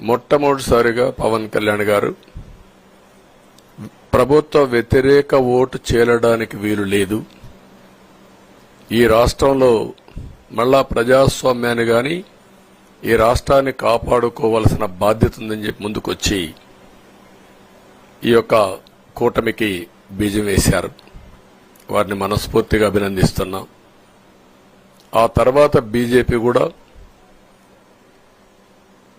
మొట్టమొదటిసారిగా పవన్ కళ్యాణ్ గారు ప్రభుత్వ వ్యతిరేక ఓటు చేరడానికి వీలు లేదు. ఈ రాష్ట్రంలో మళ్ళా ప్రజాస్వామ్యాన్ని గాని ఈ రాష్ట్రాన్ని కాపాడుకోవలసిన బాధ్యత ఉందని చెప్పి ముందుకొచ్చి ఈ యొక్క కూటమికి బీజం వేశారు. వారిని మనస్ఫూర్తిగా అభినందిస్తున్నాం. ఆ తర్వాత బీజేపీ కూడా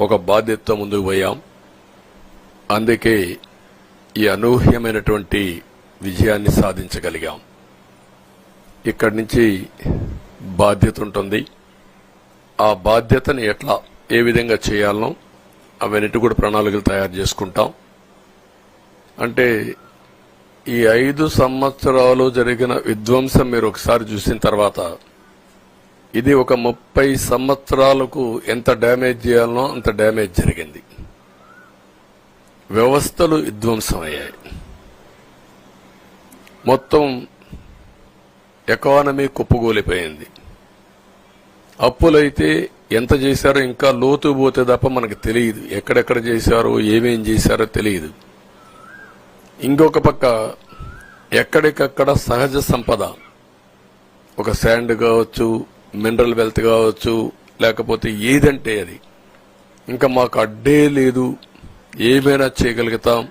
ఒక బాధ్యతతో ముందుకు పోయాం. అందుకే ఈ అనూహ్యమైనటువంటి విజయాన్ని సాధించగలిగాం. ఇక్కడి నుంచి బాధ్యత ఉంటుంది. ఆ బాధ్యతని ఎట్లా ఏ విధంగా చేయాలనో అవన్నిటి కూడా ప్రణాళికలు తయారు చేసుకుంటాం. అంటే ఈ ఐదు సంవత్సరాలు జరిగిన విధ్వంసం మీరు ఒకసారి చూసిన తర్వాత ఇది ఒక ముప్పై సంవత్సరాలకు ఎంత డ్యామేజ్ చేయాలనో అంత డ్యామేజ్ జరిగింది. వ్యవస్థలు విధ్వంసమయ్యాయి. మొత్తం ఎకానమీ కుప్పగూలిపోయింది. అప్పులైతే ఎంత చేశారో ఇంకా లోతు పోతే తప్ప మనకు తెలియదు. ఎక్కడెక్కడ చేశారో ఏమేం చేశారో తెలియదు. ఇంకొక పక్క ఎక్కడికక్కడ సహజ సంపద ఒక శాండ్ కావచ్చు మినరల్ వెల్త్ కావచ్చు లేకపోతే ఏదంటే అది. ఇంకా మాకు అడ్డే లేదు. ఏమైనా చేయగలుగుతాం.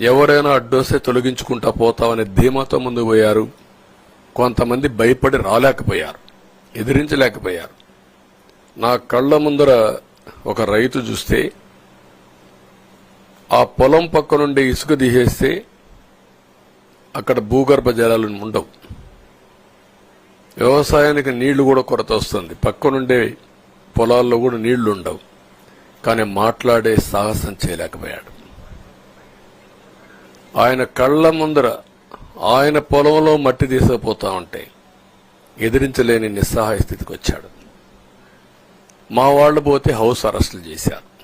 ఎవరైనా అడ్డొస్తే తొలగించుకుంటా పోతామనే ధీమాతో ముందుకు పోయారు. కొంతమంది భయపడి రాలేకపోయారు. ఎదిరించలేకపోయారు. నా కళ్ళ ముందర ఒక రైతు చూస్తే ఆ పొలం పక్క నుండి ఇసుక తీసేస్తే అక్కడ భూగర్భ జలాలు ఉండవు. వ్యవసాయానికి నీళ్ళు కూడా కొరత వస్తుంది. పక్కనుండే పొలాల్లో కూడా నీళ్ళు ఉండవు కానీ మాట్లాడే సాహసం చేయలేకపోయాడు. ఆయన కళ్ళ ముందర ఆయన పొలంలో మట్టి తీసుకుపోతా ఉంటే ఎదిరించలేని నిస్సహాయ స్థితికి వచ్చాడు. మా వాళ్ళు పోతే హౌస్ అరెస్టులు చేశారు.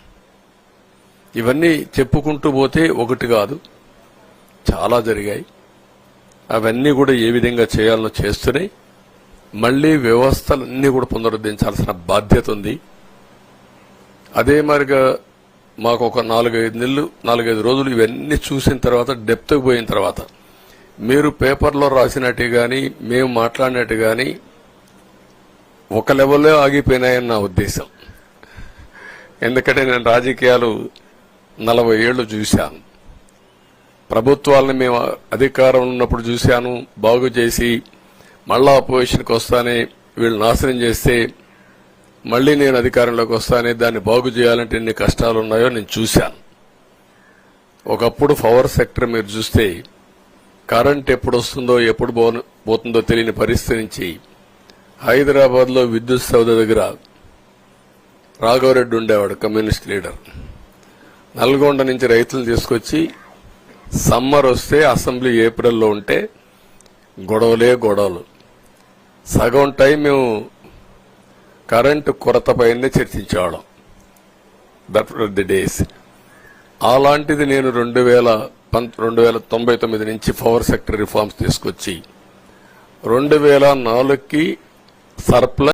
ఇవన్నీ చెప్పుకుంటూ పోతే ఒకటి కాదు చాలా జరిగాయి. అవన్నీ కూడా ఏ విధంగా చేయాలనో చేస్తూనే మళ్ళీ వ్యవస్థలన్నీ కూడా పునరుద్ధరించాల్సిన బాధ్యత ఉంది. అదే మరిగా మాకు ఒక నాలుగైదు నెలలు నాలుగైదు రోజులు ఇవన్నీ చూసిన తర్వాత డెప్త్కి పోయిన తర్వాత మీరు పేపర్లో రాసినట్టు కానీ మేము మాట్లాడినట్టు కానీ ఒక లెవెల్లో ఆగిపోయినాయని నా ఉద్దేశం. ఎందుకంటే నేను రాజకీయాలు నలభై ఏళ్ళు చూశాను. ప్రభుత్వాలను మేము అధికారం ఉన్నప్పుడు చూశాను బాగు చేసి మళ్ళా అపోజిషన్కి వస్తానే వీళ్ళు నాశనం చేస్తే మళ్ళీ నేను అధికారంలోకి వస్తానే దాన్ని బాగు చేయాలంటే ఎన్ని కష్టాలు ఉన్నాయో నేను చూశాను. ఒకప్పుడు పవర్ సెక్టర్ మీరు చూస్తే కరెంట్ ఎప్పుడు వస్తుందో ఎప్పుడు పోతుందో తెలియని పరిస్థితి నుంచి హైదరాబాద్లో విద్యుత్ సౌధ దగ్గర రాఘవరెడ్డి ఉండేవాడు కమ్యూనిస్ట్ లీడర్ నల్గొండ నుంచి రైతులు తీసుకొచ్చి సమ్మర్ వస్తే అసెంబ్లీ ఏప్రిల్లో ఉంటే గొడవలే గొడవలు. సగం టైం మేము కరెంటు కొరతపైనే చర్చించేవాళ్ళం. దట్ ది డేస్ అలాంటిది నేను రెండు వేల రెండు వేల తొంభై తొమ్మిది నుంచి పవర్ సెక్టర్ రిఫార్మ్స్ తీసుకొచ్చి రెండు వేల నాలుగుకి సర్ప్లస్